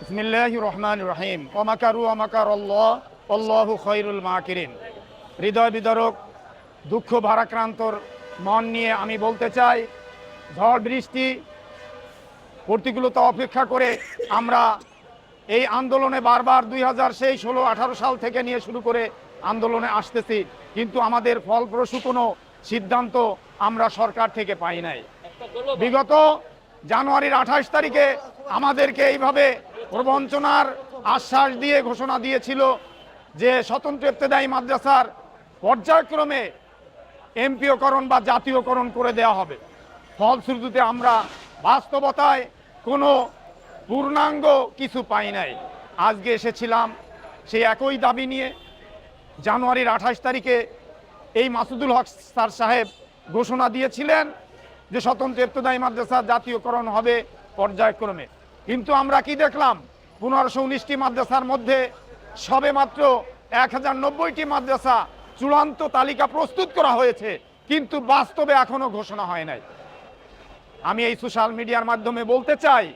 বিসমিল্লাহ রহমান রহিম ওমাকারু আমাকার আল্লাহ আল্লাহু খৈরুল মাকিরিন। হৃদয় বিদরক, দুঃখ ভারাক্রান্তর মন নিয়ে আমি বলতে চাই, ঝড় বৃষ্টি প্রতিকূলতা অপেক্ষা করে আমরা এই আন্দোলনে বারবার দুই হাজার সেই ষোলো আঠারো সাল থেকে নিয়ে শুরু করে আন্দোলনে আসতেছি, কিন্তু আমাদের ফলপ্রসূ কোনো সিদ্ধান্ত আমরা সরকার থেকে পাই নাই। বিগত জানুয়ারির আঠাশ তারিখে আমাদেরকে এইভাবে প্রবঞ্চনার আশ্বাস দিয়ে ঘোষণা দিয়েছিল যে স্বতন্ত্র ইবতেদায়ী মাদ্রাসার পর্যায়ক্রমে এমপিওকরণ বা জাতীয়করণ করে দেওয়া হবে। ফলশ্রুতিতে আমরা বাস্তবতায় কোনো পূর্ণাঙ্গ কিছু পাই নাই। আজকে এসেছিলাম সেই একই দাবি নিয়ে। জানুয়ারির আঠাশ তারিখে এই মাসুদুল হক স্যার সাহেব ঘোষণা দিয়েছিলেন যে স্বতন্ত্র ইবতদায়ী মাদ্রাসা জাতীয়করণ হবে পর্যায়ক্রমে। কিন্তু আমরা কি দেখলাম? পনেরোশো উনিশটি মাদ্রাসার মধ্যে সবে মাত্র এক হাজার নব্বইটি মাদ্রাসা চূড়ান্ত তালিকা প্রস্তুত করা হয়েছে, কিন্তু বাস্তবে এখনও ঘোষণা হয় নাই। আমি এই সোশ্যাল মিডিয়ার মাধ্যমে বলতে চাই,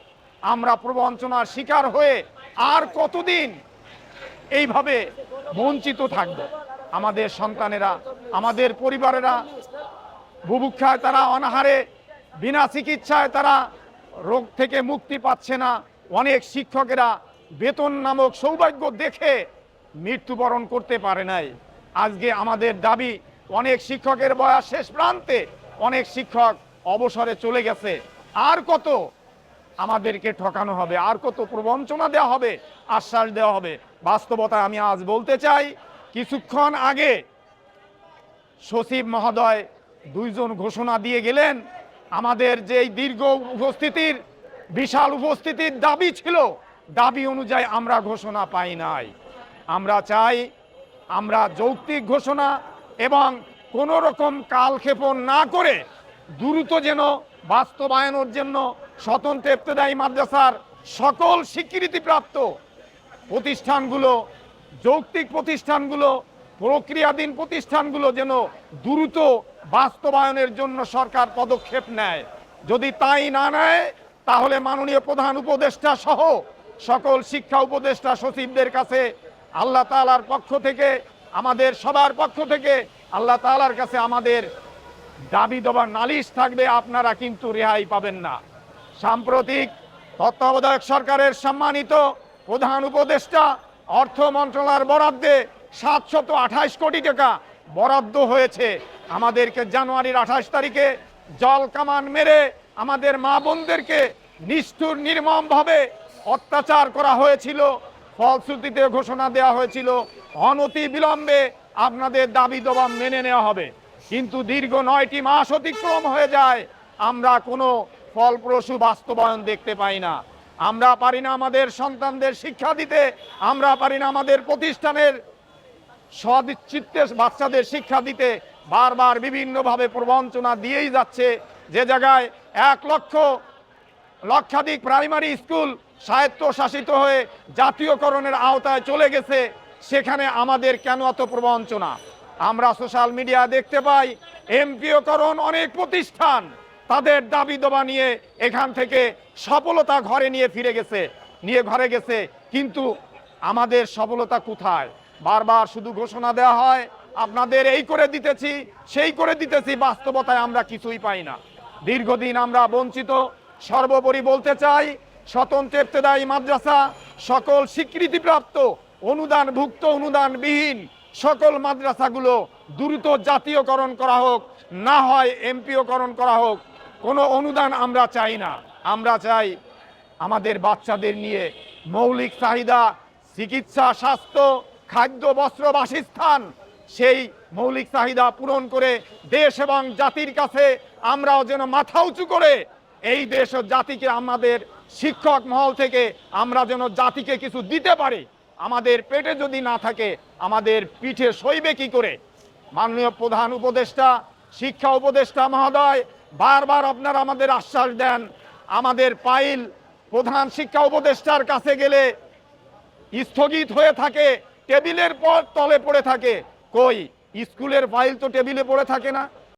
আমরা প্রবঞ্চনার শিকার হয়ে আর কতদিন এইভাবে বঞ্চিত থাকব? আমাদের সন্তানেরা, আমাদের পরিবারেরা, বুভুক্ষায় তারা অনাহারে, বিনা চিকিৎসায় তারা রোগ থেকে মুক্তি পাচ্ছে না। অনেক শিক্ষকেরা বেতন নামক সৌভাগ্য দেখে মৃত্যুবরণ করতে পারে নাই। আজকে আমাদের দাবি, অনেক শিক্ষকের বয়স শেষ প্রান্তে অনেক শিক্ষক অবসরে চলে গেছে। আর কত আমাদেরকে ঠকানো হবে, আর কত প্রবঞ্চনা দেওয়া হবে, আশ্বাস দেওয়া হবে। বাস্তবতা আমি আজ বলতে চাই, কিছুক্ষণ আগে সচিব মহোদয় দুইজন ঘোষণা দিয়ে গেলেন আমাদের যে দীর্ঘ উপস্থিতির, বিশাল উপস্থিতির দাবি ছিল, দাবি অনুযায়ী আমরা ঘোষণা পাই নাই। আমরা চাই আমরা যৌক্তিক ঘোষণা এবং কোনো রকম কালক্ষেপণ না করে দ্রুত যেন বাস্তবায়নের জন্য স্বতন্ত্র ইবতদায়ী মাদ্রাসার সকল স্বীকৃতিপ্রাপ্ত প্রতিষ্ঠানগুলো, যৌক্তিক প্রতিষ্ঠানগুলো, প্রক্রিয়াধীন প্রতিষ্ঠানগুলো যেন দ্রুত বাস্তবায়নের জন্য সরকার পদক্ষেপ নেয়। যদি তাই না নেয়, তাহলে মাননীয় প্রধান উপদেষ্টা সহ সকল শিক্ষা উপদেষ্টা সচিবদের কাছে আল্লাহ তালার পক্ষ থেকে, আমাদের সবার পক্ষ থেকে আল্লাহ তাআলার কাছে আমাদের দাবি দেওয়ার নালিশ থাকবে, আপনারা কিন্তু রেহাই পাবেন না। সাম্প্রতিক তত্ত্বাবধায়ক সরকারের সম্মানিত প্রধান উপদেষ্টা, অর্থ মন্ত্রণালয়ের বরাদ্দে সাতশত আঠাশ কোটি টাকা বরাদ্দ হয়েছে। আমাদেরকে জানুয়ারির আঠাশ তারিখে জল কামান মেরে আমাদের মা বোনদেরকে নিষ্ঠুর, নির্মমভাবে অত্যাচার করা হয়েছিল। ফলশ্রুতিতে ঘোষণা দেওয়া হয়েছিল, অনতি বিলম্বে আপনাদের দাবি দবাব মেনে নেওয়া হবে। কিন্তু দীর্ঘ নয়টি মাস অতিক্রম হয়ে যায়, আমরা কোনো ফলপ্রসূ বাস্তবায়ন দেখতে পাই না। আমরা পারি না আমাদের সন্তানদের শিক্ষা দিতে, আমরা পারি না আমাদের প্রতিষ্ঠানের সদিচ্ছিত্তে বাচ্চাদের শিক্ষা দিতে বারবার বিভিন্নভাবে প্রবঞ্চনা দিয়েই যাচ্ছে। যে জায়গায় এক লক্ষ, লক্ষাধিক প্রাইমারি স্কুল স্বায়ত্তশাসিত হয়ে জাতীয়করণের আওতায় চলে গেছে, সেখানে আমাদের কেন এত প্রবঞ্চনা? আমরা সোশ্যাল মিডিয়া দেখতে পাই, এমপিওকরণ অনেক প্রতিষ্ঠান তাদের দাবি দবা নিয়ে এখান থেকে সফলতা ঘরে নিয়ে ফিরে গেছে, নিয়ে ঘরে গেছে। কিন্তু আমাদের সফলতা কোথায়? বারবার শুধু ঘোষণা দেওয়া হয় আপনাদের এই করে দিতেছি, সেই করে দিতেছি, বাস্তবতায় আমরা কিছুই পাই না। দীর্ঘদিন আমরা বঞ্চিত। সর্বোপরি বলতে চাই, স্বতন্ত্র ইবতেদায়ী মাদ্রাসা, সকল স্বীকৃতিপ্রাপ্ত, অনুদানভুক্ত, অনুদানবিহীন, সকল মাদ্রাসাগুলো দ্রুত জাতীয়করণ করা হোক, না হয় এমপিওকরণ করা হোক, কোনো অনুদান আমরা চাই না। আমরা চাই আমাদের বাচ্চাদের নিয়ে মৌলিক চাহিদা, চিকিৎসা, স্বাস্থ্য, খাদ্য, বস্ত্র, বাসস্থান সেই মৌলিক চাহিদা পূরণ করে দেশ এবং জাতির কাছে আমরাও যেন মাথা উঁচু করে এই দেশ ও জাতিকে আমাদের শিক্ষক মহল থেকে আমরা যেন জাতিকে কিছু দিতে পারি। আমাদের পেটে যদি না থাকে, আমাদের পিঠে সইবে কি করে? মাননীয় প্রধান উপদেষ্টা, শিক্ষা উপদেষ্টা মহোদয়, বারবার আপনারা আমাদের আশ্বাস দেন, আমাদের পাইল প্রধান শিক্ষা উপদেষ্টার কাছে গেলে স্থগিত হয়ে থাকে, টেবিলের পর তলে পড়ে থাকে। কই? স্কুলের ফাইল তো টেবিলে পড়ে থাকে না।